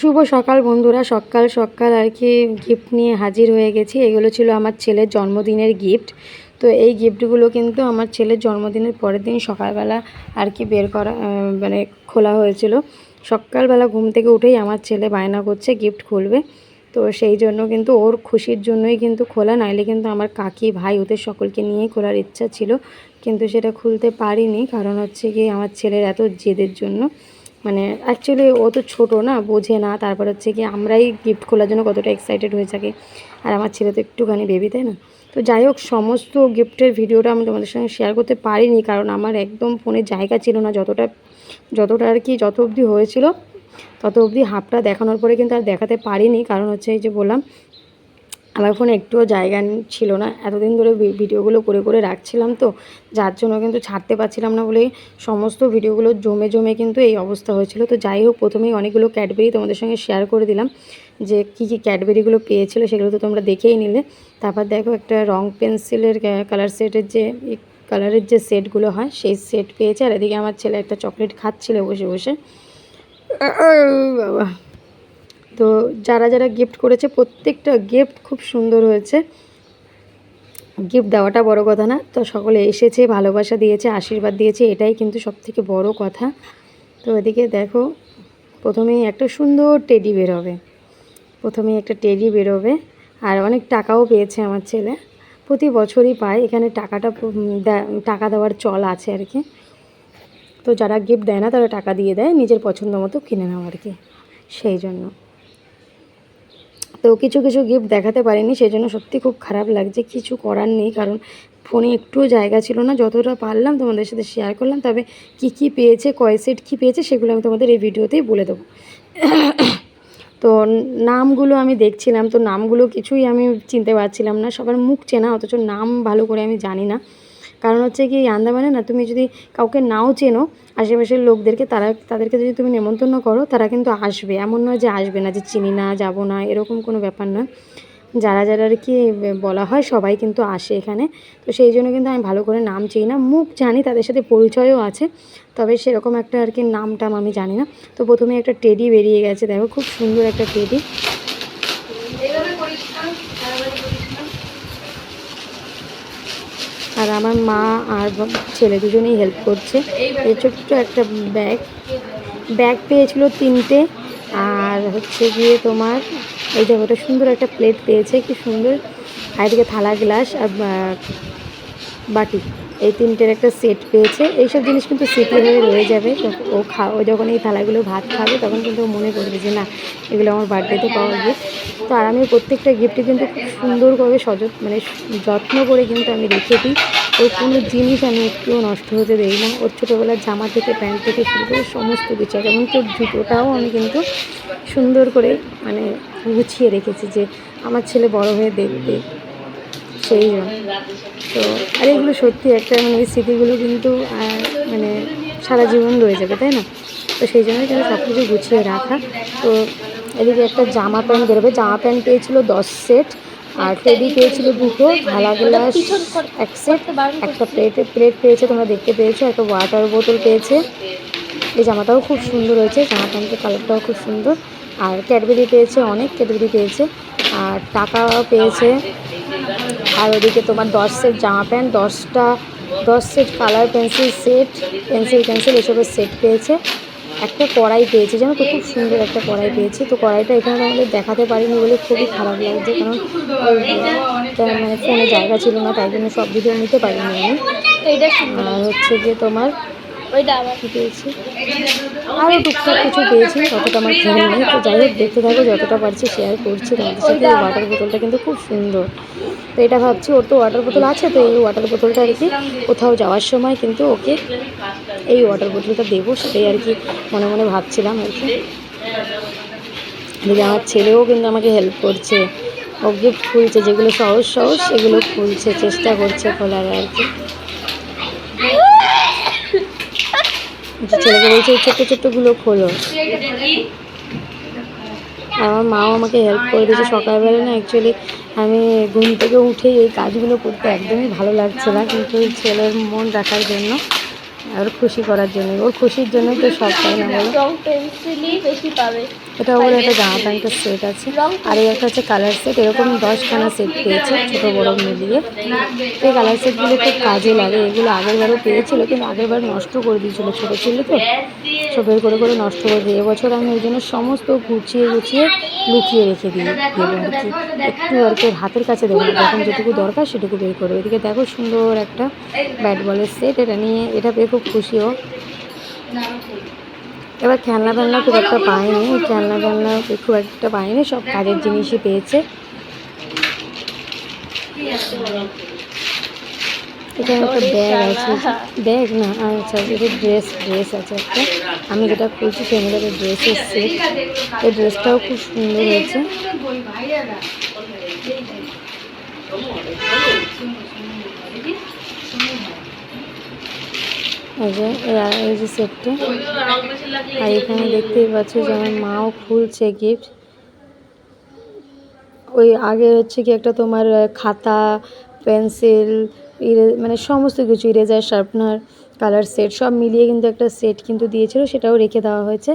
শুভ সকাল বন্ধুরা, সকাল সকাল আর কি গিফট নিয়ে হাজির হয়ে গেছি। এগুলো ছিল আমার ছেলের জন্মদিনের গিফট তো এই গিফটগুলো কিন্তু আমার ছেলের জন্মদিনের পরের দিন সকালবেলা আর কি বের করা মানে খোলা হয়েছিল। সকালবেলা ঘুম থেকে উঠেই আমার ছেলে বায়না করছে গিফট খুলবে। তো সেই জন্য কিন্তু ওর খুশির জন্যই কিন্তু খোলা, নাইলে কিন্তু আমার কাকি, ভাই ওদের সকলকে নিয়েই খোলার ইচ্ছা ছিল। কিন্তু সেটা খুলতে পারিনি, কারণ হচ্ছে কি আমার ছেলের এত জেদের জন্য। মানে অ্যাকচুয়ালি ও তো ছোটো না, বোঝে না। তারপর হচ্ছে কি আমরাই গিফট খোলার জন্য কতটা এক্সাইটেড হয়ে থাকি। আর আমার ছেলে তো একটুখানি বেবি তাই না? তো যাই হোক, সমস্ত গিফটের ভিডিওটা আমি তোমাদের সঙ্গে শেয়ার করতে পারিনি, কারণ আমার একদম ফোনে জায়গা ছিল না। যতটা যতটা আর কি যত অবধি হয়েছিল, তত অবধি হাফটা দেখানোর পরে কিন্তু আর দেখাতে পারিনি। কারণ হচ্ছে এই যে বললাম আমার ফোনে একটুও জায়গা ছিল না। এতদিন ধরে ভিডিওগুলো করে করে রাখছিলাম তো, যার জন্য কিন্তু ছাড়তে পারছিলাম না বলে সমস্ত ভিডিওগুলো জমে জমে কিন্তু এই অবস্থা হয়েছিল। তো যাই হোক, প্রথমেই অনেকগুলো ক্যাডবেরি তোমাদের সঙ্গে শেয়ার করে দিলাম যে কী কী ক্যাডবেরিগুলো পেয়েছিলো, সেগুলো তো তোমরা দেখেই নিলে। তারপর দেখো একটা রং পেন্সিলের কালার সেটের যে কালারের যে সেটগুলো হয়, সেই সেট পেয়েছে। আর এদিকে আমার ছেলে একটা চকলেট খাচ্ছিল বসে বসে। বাবা। তো যারা যারা গিফট করেছে, প্রত্যেকটা গিফট খুব সুন্দর হয়েছে। গিফট দেওয়াটা বড় কথা না, তো সকলে এসেছে, ভালোবাসা দিয়েছে, আশীর্বাদ দিয়েছে, এটাই কিন্তু সব থেকে বড় কথা। তো এদিকে দেখো, প্রথমেই একটা সুন্দর টেডি বেরোবে প্রথমেই একটা টেডি বেরোবে আর অনেক টাকাও পেয়েছে আমার ছেলে। প্রতি বছরই পায়, এখানে টাকাটা টাকা দেওয়ার চল আছে আর কি। তো যারা গিফট দেয় না, তারা টাকা দিয়ে দেয়, নিজের পছন্দ মতো কিনে নেওয়া আর কি, সেই জন্য। তো কিছু কিছু গিফট দেখাতে পারিনি সেই জন্য সত্যি খুব খারাপ লাগছে। কিছু করার নেই, কারণ ফোনে একটুও জায়গা ছিল না। যতটা পারলাম তোমাদের সাথে শেয়ার করলাম, তবে কি কি পেয়েছে, কয় সেট কী পেয়েছে, সেগুলো আমি তোমাদের এই ভিডিওতেই বলে দেবো। তো নামগুলো আমি দেখছিলাম, তো নামগুলো কিছুই আমি চিনতে পারছিলাম না। সবার মুখ চেনা, অথচ নাম ভালো করে আমি জানি না। কারণ হচ্ছে কি, আন্দামানে না তুমি যদি কাউকে নাও চেনো, আশেপাশের লোকদেরকে, তারা, তাদেরকে যদি তুমি নেমন্তন্ন করো, তারা কিন্তু আসবে। এমন নয় যে আসবে না, যে চিনি না, যাব না, এরকম কোনো ব্যাপার না যারা যারা আর কি বলা হয়, সবাই কিন্তু আসে এখানে। তো সেই জন্য কিন্তু আমি ভালো করে নাম চিনি না। মুখ জানি, তাদের সাথে পরিচয়ও আছে, তবে সেরকম একটা আর কি নাম টাম আমি জানি না। তো প্রথমে একটা টেডি বেরিয়ে গেছে, দেখো, খুব সুন্দর একটা টেডি আর আমার মা আর ছেলে দুজনেই হেল্প করছে। এই ছোট্ট একটা ব্যাগ ব্যাগ পেয়েছিল তিনটে। আর হচ্ছে গিয়ে তোমার, এই দেখো ওটা সুন্দর একটা প্লেট পেয়েছে, কি সুন্দর। আর এদিকে থালা গ্লাস আর বাটি। এই তিনটের একটা সেট পেয়েছে। এইসব জিনিস কিন্তু স্মৃতি হয়ে রয়ে যাবে। ও খা, ও যখন এই থালাগুলো ভাত খাবে, তখন কিন্তু মনে করবে যে, না, এগুলো আমার বার্থডেতে পাওয়া গিফট তো আর আমি প্রত্যেকটা গিফটে কিন্তু খুব সুন্দরভাবে সজ মানে যত্ন করে কিন্তু আমি রেখে দিই। ওর কোনো জিনিস আমি একটুও নষ্ট হতে দেই না। ওর ছোটোবেলার জামা থেকে, প্যান্ট থেকে শুরু করে সমস্ত কিছু এমনকি তোর জুতোটাও আমি কিন্তু সুন্দর করে মানে গুছিয়ে রেখেছি যে আমার ছেলে বড় হয়ে দেখবে। সেই জন্য। তো, আর এগুলো সত্যি একটা মানে স্মৃতিগুলো কিন্তু মানে সারা জীবন রয়ে যাবে, তাই না? তো সেই জন্যই কিন্তু সব কিছু গুছিয়ে রাখা। তো এদিকে একটা জামা প্যান্ট বেরোবে। জামা প্যান্ট পেয়েছিলো দশ সেট। আর টেডি পেয়েছিল দুটো থালা গ্লাস এক সেট একটা প্লেট প্লেট পেয়েছে, তোমরা দেখতে পেয়েছ, একটা ওয়াটার বোতল পেয়েছে। এই জামাটাও খুব সুন্দর হয়েছে, জামা প্যান্টের কালারটাও খুব সুন্দর। আর ক্যাডবেরি পেয়েছে, অনেক ক্যাডবেরি পেয়েছে। আর টাকাও পেয়েছে। আর ওদিকে তোমার দশ সেট জামা প্যান্ট, দশটা, দশ set colour pencil set pencil pencil এসবের সেট পেয়েছে। একটা কড়াই পেয়েছি যেন তো খুব সুন্দর একটা কড়াই পেয়েছি। তো কড়াইটা এখানে আমাদের দেখাতে পারিনি বলে খুবই খারাপ লাগছে, কারণ মানে ফোনে জায়গা ছিল না, তাই জন্য সব ভিডিও নিতে পারিনি আমি। আর হচ্ছে যে তোমার আরও টুকটাক কিছু পেয়েছি ততটা আমার খেয়াল নেই। তো যাই হোক, দেখতে থাকো, যতটা পারছি শেয়ার করছি। তোমাদের সাথে এই ওয়াটার বোতলটা কিন্তু খুব সুন্দর। তো এটা ভাবছি, ওর তো ওয়াটার বোতল আছে, তো এই ওয়াটার বোতলটা আর কি কোথাও যাওয়ার সময় কিন্তু ওকে এই ওয়াটার বোতলটা দেবো, সেটাই আর কি মনে মনে ভাবছিলাম আর কি। এদিকে আমার ছেলেও কিন্তু আমাকে হেল্প করছে। ও গিফট খুলছে, যেগুলো সহজ সহজ, সেগুলো খুলছে, চেষ্টা করছে খোলার আর কি। যে ছেলেকে বলছে ছোট্ট ছোট্টগুলো খোলো। আমার মাও আমাকে হেল্প করে দিয়েছে সকালবেলা না অ্যাকচুয়ালি আমি ঘুম থেকে উঠেই এই কাজগুলো করতে একদমই ভালো লাগছে না, কিন্তু ছেলের মন রাখার জন্য আর খুশি করার জন্য। ওর খুশির জন্য তো সব তাই না বলো? পাবে। এটা বলে একটা জামা প্যান্টের সেট আছে। আর এই একটা হচ্ছে কালার সেট এরকম দশখানা সেট পেয়েছে ছোটো বড়ো মিলিয়ে। এই কালার সেটগুলো খুব কাজে লাগে। এগুলো আগের বারও পেয়েছিল, কিন্তু আগেরবার নষ্ট করে দিয়েছিল ছোটো ছিল তো। বের করে করে নষ্ট করে দিই এবছর আমি ওই জন্য সমস্ত গুছিয়ে গুছিয়ে লুকিয়ে রেখে দিই দেবো। আর কি একটু আর কি হাতের কাছে দেবো যখন যেটুকু দরকার সেটুকু বের করব। এদিকে দেখো সুন্দর একটা ব্যাট বলের সেট এটা নিয়ে এটা পেয়ে খুব খুশিও এবার খেলনা ফেলনা খুব একটা পায়নি খেলনা ফেলনা খুব একটা পায়নি সব কাজের জিনিসই পেয়েছে এখানে একটা ব্যাগ আছে ব্যাগ না আচ্ছা এটা ড্রেস ড্রেস আছে একটা আমি যেটা খুলছি সেগুলো একটা ড্রেসের সেট এই ড্রেসটাও খুব সুন্দর হয়েছে এই যে এই- যে সেটটা। আর এখানে দেখতেই পাচ্ছ যে আমার মাও খুলছে গিফট ওই আগে হচ্ছে কি একটা তোমার খাতা, পেন্সিল মানে সমস্ত কিছু, ইরেজার, শার্পনার, কালার সেট, সব মিলিয়ে কিন্তু একটা সেট কিন্তু দিয়েছিল, সেটাও রেখে দেওয়া হয়েছে।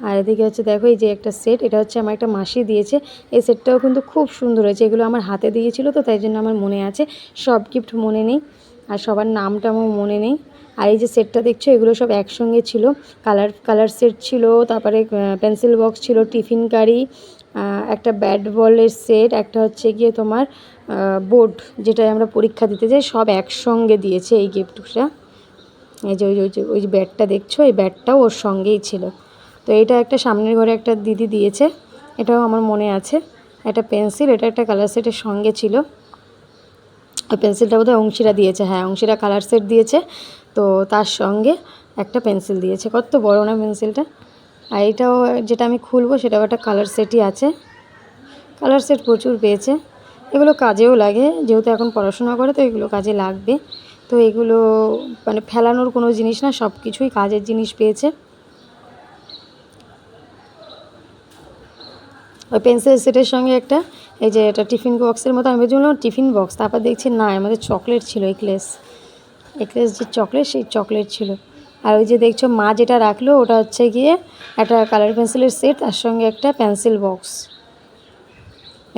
আর এদিকে হচ্ছে দেখো, এই যে একটা সেট, এটা হচ্ছে আমার একটা মাসি দিয়েছে। এই সেটটাও কিন্তু খুব সুন্দর হয়েছে, এগুলো আমার হাতে দিয়েছিল তো, তাই জন্য আমার মনে আছে। সব গিফট মনে নেই, আর সবার নামটা আমার মনে নেই। আর এই যে সেটটা দেখছ, এগুলো সব একসঙ্গে ছিল। কালার কালার সেট ছিল, তারপরে পেন্সিল বক্স ছিল, টিফিন কারি একটা ব্যাট বলের সেট, একটা হচ্ছে গিয়ে তোমার বোর্ড, যেটায় আমরা পরীক্ষা দিতে যাই, সব একসঙ্গে দিয়েছে এই গিফটটা। এই যে, ওই যে- ওই যে ব্যাটটা দেখছ, এই ব্যাটটাও ওর সঙ্গেই ছিল। তো এটা একটা সামনের ঘরে একটা দিদি দিয়েছে, এটাও আমার মনে আছে। একটা পেন্সিল, এটা একটা কালার সেটের সঙ্গে ছিল। ওই পেন্সিলটা বোধহয় অংশীরা দিয়েছে হ্যাঁ অংশীরা কালার সেট দিয়েছে। তো তার সঙ্গে একটা পেন্সিল দিয়েছে। কত বড় না পেন্সিলটা? আর এটাও যেটা আমি খুলবো সেটাও একটা কালার সেটই আছে। কালার সেট প্রচুর পেয়েছে। এগুলো কাজেও লাগে, যেহেতু এখন পড়াশোনা করে তো এগুলো কাজে লাগবে। তো এগুলো মানে ফেলানোর কোনো জিনিস না সব কিছুই কাজের জিনিস পেয়েছে। ওই পেন্সিল সেটের সঙ্গে একটা, এই যে এটা টিফিন বক্সের মতো, আমি ভেবেছিলাম টিফিন বক্স, তারপর দেখছি না আমাদের চকলেট ছিল এক্লেস এক্লেস যে চকলেট সেই চকলেট ছিল। আর ওই যে দেখছ, মা যেটা রাখল, ওটা হচ্ছে গিয়ে একটা কালার পেন্সিলের সেট তার সঙ্গে একটা পেন্সিল বক্স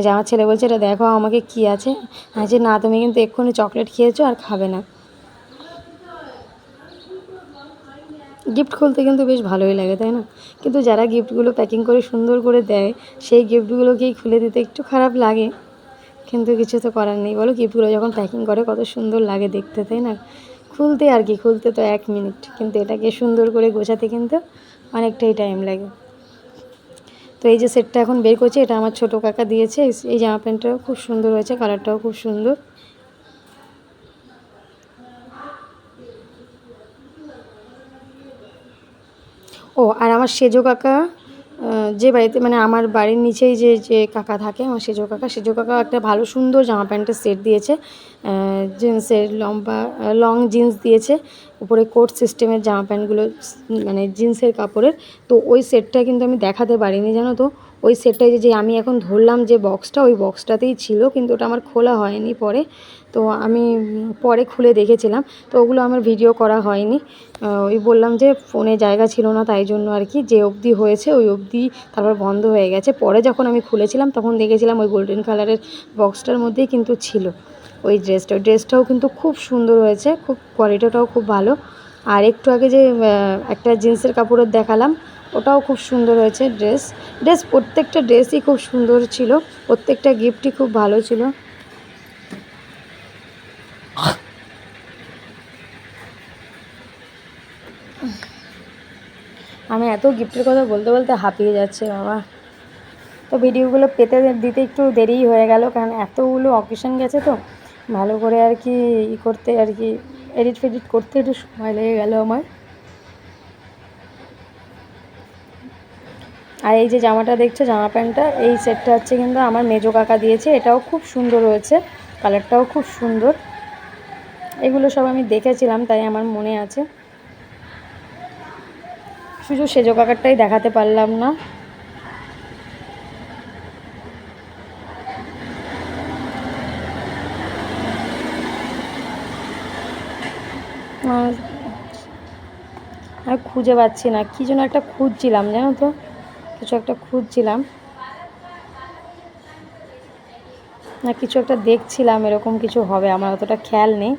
যে আমার ছেলে বলছে, এটা দেখো, আমাকে কি আছে? যে না, তুমি কিন্তু এক্ষুনি চকলেট খেয়েছো আর খাবে না। গিফট খুলতে কিন্তু বেশ ভালোই লাগে, তাই না? কিন্তু যারা গিফটগুলো প্যাকিং করে সুন্দর করে দেয়, সেই গিফটগুলোকেই খুলে দিতে একটু খারাপ লাগে। কিন্তু কিছু তো করার নেই। বলো গিফটগুলো যখন প্যাকিং করে কত সুন্দর লাগে দেখতে, তাই না? খুলতে আর কি, খুলতে তো এক মিনিট কিন্তু এটাকে সুন্দর করে গোছাতে কিন্তু অনেকটাই টাইম লাগে। তো এই যে সেটটা এখন বের করছে, এটা আমার ছোটো কাকা দিয়েছে, এই- জামা প্যান্টটাও খুব সুন্দর হয়েছে কালারটাও খুব সুন্দর। ও, আর আমার সেজো কাকা যে বাড়িতে মানে আমার বাড়ির নিচেই যে যে কাকা থাকে, আমার সেজো কাকা সেজো কাকা একটা ভালো সুন্দর জামা প্যান্টের সেট দিয়েছে জিন্সের লম্বা লং জিন্স দিয়েছে, উপরে কোট সিস্টেমের জামা প্যান্টগুলো মানে জিন্সের কাপড়ের। তো ওই সেটটা কিন্তু আমি দেখাতে পারিনি, জানো তো? ওই সেটটাই যে- আমি এখন ধরলাম যে বক্সটা ওই বক্সটাতেই ছিল, কিন্তু ওটা আমার খোলা হয়নি পরে। তো আমি পরে খুলে দেখেছিলাম। তো ওগুলো আমার ভিডিও করা হয়নি। ওই বললাম যে ফোনে জায়গা ছিল না, তাই জন্য আর কি যে অবধি হয়েছে ওই অবধি তারপর বন্ধ হয়ে গেছে। পরে যখন আমি খুলেছিলাম, তখন দেখেছিলাম ওই গোল্ডেন কালারের বক্সটার মধ্যেই কিন্তু ছিল ওই ড্রেসটা ড্রেসটাও কিন্তু খুব সুন্দর হয়েছে, খুব কোয়ালিটিটাও খুব ভালো। আর একটু আগে যে একটা জিন্সের কাপড়ের দেখালাম, ওটাও খুব সুন্দর হয়েছে ড্রেস ড্রেস প্রত্যেকটা ড্রেসই খুব সুন্দর ছিল, প্রত্যেকটা গিফটই খুব ভালো ছিল আমি এত গিফটের কথা বলতে বলতে হাঁপিয়ে যাচ্ছে বাবা তো ভিডিওগুলো পেতে দিতে একটু দেরিই হয়ে গেল, কারণ এতগুলো অকেশন গেছে তো। ভালো করে আর কি ই করতে, আর কি এডিট ফেডিট করতে একটু সময় লেগে গেল আমার। আর এই যে জামাটা দেখছ, জামা প্যান্টটা, এই সেটটা হচ্ছে কিন্তু আমার মেজো কাকা দিয়েছে। এটাও খুব সুন্দর হয়েছে কালারটাও খুব সুন্দর। এগুলো সব আমি দেখেছিলাম, তাই আমার মনে আছে। শুধু সেজো কাকারটাই দেখাতে পারলাম না। আর খুঁজে পাচ্ছি না, কী যেন একটা খুঁজছিলাম, জানো তো? কিছু একটা খুঁজছিলাম। না, কিছু একটা দেখছিলাম, এরকম কিছু হবে, আমার অতটা খেয়াল নেই।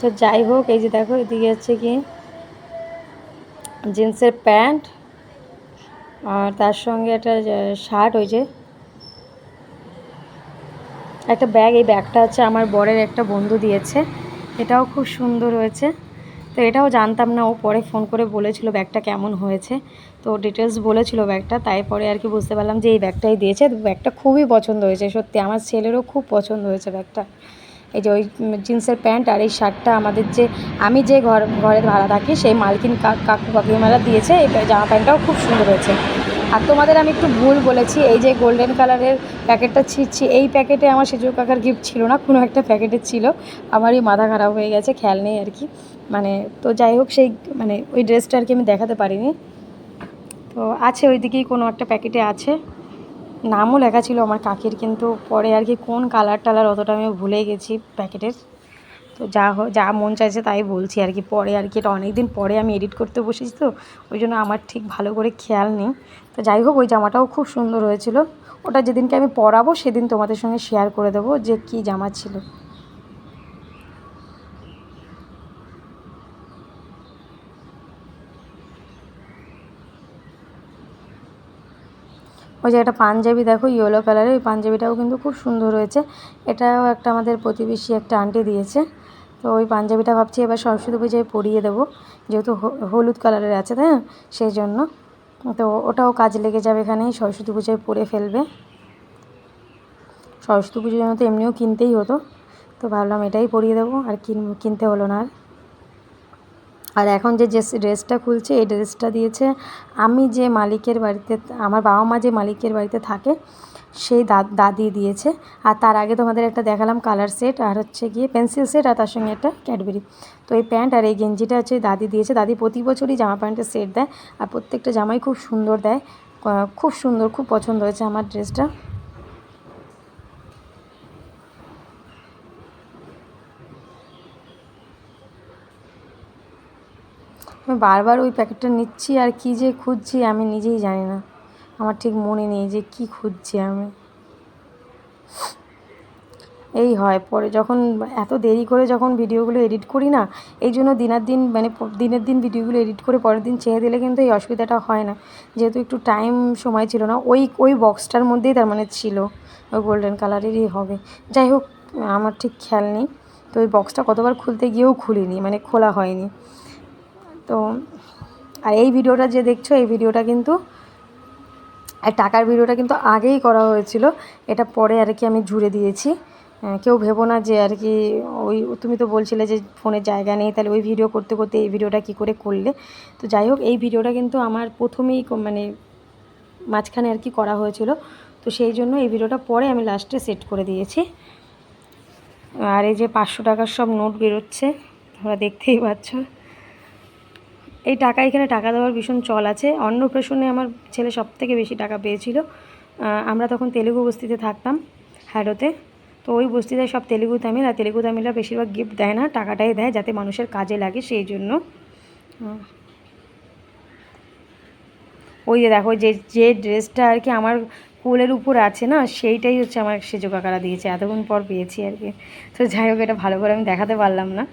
তো যাই হোক, এই যে দেখো, এদিকে হচ্ছে কি জিন্সের প্যান্ট আর তার সঙ্গে একটা শার্ট ওই যে। একটা ব্যাগ, এই ব্যাগটা হচ্ছে আমার বরের একটা বন্ধু দিয়েছে। এটাও খুব সুন্দর হয়েছে। তো এটাও জানতাম না, ও পরে ফোন করে বলেছিল ব্যাগটা কেমন হয়েছে। তো ডিটেলস বলেছিল ব্যাগটা, তাই পরে আর কি বুঝতে পারলাম যে এই ব্যাগটাই দিয়েছে। ব্যাগটা খুবই পছন্দ হয়েছে, সত্যি। আমার ছেলেরও খুব পছন্দ হয়েছে ব্যাগটা। এই যে ওই জিন্সের প্যান্ট আর এই শার্টটা আমাদের যে, আমি যে ঘর, ঘরে ভাড়া থাকি সেই মালকিন কাকু কাকিমারা দিয়েছে, এই জামা প্যান্টটাও খুব সুন্দর হয়েছে। আর তোমাদের আমি একটু ভুল বলেছি, এই যে গোল্ডেন কালারের প্যাকেটটা ছিঁড়ছি এই প্যাকেটে আমার সেজু কাকার গিফট ছিল না, কোনো একটা প্যাকেটে ছিল, আমারই মাথা খারাপ হয়ে গেছে, খেয়াল নেই আর কি। মানে তো যাই হোক, সেই মানে ওই ড্রেসটা আর কি আমি দেখাতে পারিনি। তো আছে ওইদিকেই কোনো একটা প্যাকেটে আছে। নামও লেখা ছিল আমার কাকির, কিন্তু পরে আর কি কোন কালার টালার অতটা আমি ভুলে গেছি প্যাকেটের। তো যা যা মন চাইছে তাই বলছি আর কি। পরে আর কি এটা অনেক দিন পরে আমি এডিট করতে বসেছি তো, ওই জন্য আমার ঠিক ভালো করে খেয়াল নেই। তো যাই হোক, ওই জামাটাও খুব সুন্দর হয়েছিল। ওটা যেদিনকে আমি পরাবো সেদিন তোমাদের সঙ্গে শেয়ার করে দেবো যে কি জামা ছিল। ওই যে একটা পাঞ্জাবি দেখো ইয়েলো কালারের ওই পাঞ্জাবিটাও কিন্তু খুব সুন্দর হয়েছে। এটাও একটা আমাদের প্রতিবেশী একটা আন্টি দিয়েছে। তো ওই পাঞ্জাবিটা ভাবছি এবার সরস্বতী পুজোয় পরিয়ে দেবো। যেহেতু হলুদ কালারের আছে, তাই না? সেই জন্য তো ওটাও কাজ লেগে যাবে এখানেই, সরস্বতী পুজোয় পরে ফেলবে। সরস্বতী পুজোর জন্য তো এমনিও কিনতেই হতো। তো ভাবলাম এটাই পরিয়ে দেবো, আর কিন, কিনতে হলো না আর। আর এখন যে ড্রেসটা খুলছে, এই ড্রেসটা দিয়েছে আমি যে মালিকের বাড়িতে, আমার বাবা মা যে মালিকের বাড়িতে থাকে, সেই দাদি দিয়েছে। আর তার আগে তোমাদের একটা দেখালাম কালার সেট আর হচ্ছে গিয়ে পেন্সিল সেট আর তার সঙ্গে একটা ক্যাডবেরি তো এই প্যান্ট আর এই গেঞ্জিটা হচ্ছে দাদি দিয়েছে। দাদি প্রতি বছরই জামা প্যান্টের সেট দেয় আর প্রত্যেকটা জামাই খুব সুন্দর দেয়। খুব সুন্দর, খুব পছন্দ হয়েছে আমার ড্রেসটা আমি বারবার ওই প্যাকেটটা নিচ্ছি আর কি যে খুঁজছি আমি নিজেই জানি না। আমার ঠিক মনে নেই যে কি খুঁজছি আমি। এই হয়, পরে যখন এত দেরি করে যখন ভিডিওগুলো এডিট করি না, এই জন্য দিনের দিন মানে দিনের দিন ভিডিওগুলো এডিট করে পরের দিন ছেড়ে দিলে কিন্তু এই অসুবিধাটা হয় না। যেহেতু একটু টাইম সময় ছিল না, ওই ওই বক্সটার মধ্যেই তার মানে ছিল, ওই গোল্ডেন কালারেরই হবে। যাই হোক, আমার ঠিক খেয়াল নেই। তো ওই বক্সটা কতবার খুলতে গিয়েও খুলিনি মানে খোলা হয়নি। তো, আর এই ভিডিওটা যে দেখছ, এই ভিডিওটা কিন্তু আর টাকার ভিডিওটা কিন্তু আগেই করা হয়েছিল। এটা পরে আর কি আমি জুড়ে দিয়েছি। কেউ ভেবো না যে আর কি ওই, তুমি তো বলছিলে যে ফোনে জায়গা নেই, তাহলে ওই ভিডিও করতে করতে এই ভিডিওটা কি করে করলে? তো যাই হোক, এই ভিডিওটা কিন্তু আমার প্রথমেই মানে মাঝখানে আর কি করা হয়েছিল। তো সেই জন্য এই ভিডিওটা পরে আমি লাস্টে সেট করে দিয়েছি। আর এই যে পাঁচশো টাকার সব নোট বেরোচ্ছে, তোমরা দেখতেই পাচ্ছ। এই টাকা এখানে টাকা দেওয়ার ভীষণ চল আছে। অন্নপ্রাশনে আমার ছেলে সব থেকে বেশি টাকা পেয়েছিল। আমরা তখন তেলেগু বস্তিতে থাকতাম হ্যাডোতে তো ওই বস্তিতে সব তেলেগু তামিল, আর তেলেগু তামিলরা বেশিরভাগ গিফট দেয় না, টাকাটাই দেয় যাতে মানুষের কাজে লাগে সেই জন্য। ওই যে দেখো, যে যে ড্রেসটা আর কি আমার কোলের উপর আছে না, সেইটাই হচ্ছে আমার সেজো কাকারা দিয়েছে। এতক্ষণ পর পেয়েছি আর কি। তো যাই হোক, এটা ভালো করে আমি দেখাতে পারলাম না।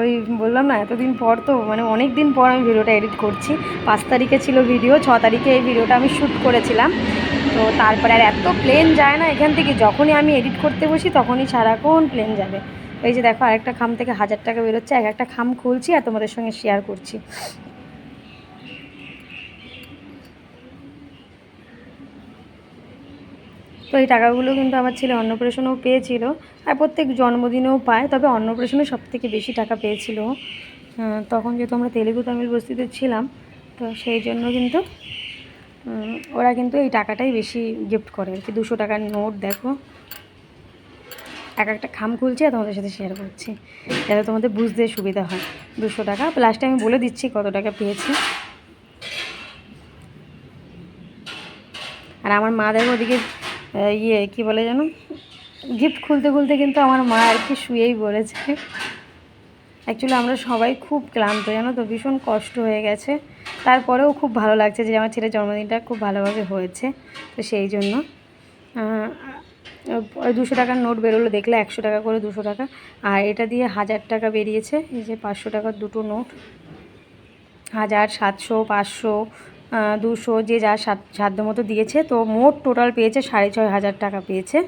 ওই বললাম না, এতদিন পর তো মানে অনেক দিন পর আমি ভিডিওটা এডিট করছি। পাঁচ তারিখে ছিল ভিডিও ছ তারিখে এই ভিডিওটা আমি শ্যুট করেছিলাম। তো তারপরে আর এত প্লেন যায় না এখান থেকে, যখনই আমি এডিট করতে বসি তখনই সারাক্ষণ প্লেন যাবে। এই যে দেখো, আরেকটা খাম থেকে হাজার টাকা বেরোচ্ছে, এক একটা খাম খুলছি আর তোমাদের সঙ্গে শেয়ার করছি। তো এই টাকাগুলো কিন্তু আমার ছেলে অন্নপ্রাশনেও পেয়েছিল আর প্রত্যেক জন্মদিনেও পায়, তবে অন্নপ্রাশনে সব থেকে বেশি টাকা পেয়েছিল। তখন যেহেতু আমরা তেলেগু তামিল বস্তিতে ছিলাম, তো সেই জন্য কিন্তু ওরা কিন্তু এই টাকাটাই বেশি গিফট করে। আর কি দুশো টাকার নোট, দেখো। এক একটা খাম খুলছি আর তোমাদের সাথে শেয়ার করছি, যাতে তোমাদের বুঝতে সুবিধা হয়। দুশো টাকা লাস্টে আমি বলে দিচ্ছি কত টাকা পেয়েছি। আর আমার মা দেখো ওদিকে ইয়ে কি বলে যেন? গিফট খুলতে খুলতে কিন্তু আমার মা আর কি শুয়েই বলেছে অ্যাকচুয়ালি আমরা সবাই খুব ক্লান্ত, জানো তো? ভীষণ কষ্ট হয়ে গেছে। তারপরেও খুব ভালো লাগছে যে আমার ছেলের জন্মদিনটা খুব ভালোভাবে হয়েছে, তো সেই জন্য। দুশো টাকার নোট বেরোলো, দেখলে একশো টাকা করে দুশো টাকা। আর এটা দিয়ে হাজার টাকা বেরিয়েছে, এই যে পাঁচশো টাকার দুটো নোট। হাজার, সাতশো, পাঁচশো দুশো যে যা সাধ্য মতো দিয়েছে, তো মোট টোটাল পেয়েছে সাড়ে ছয় হাজার টাকা পেয়েছে।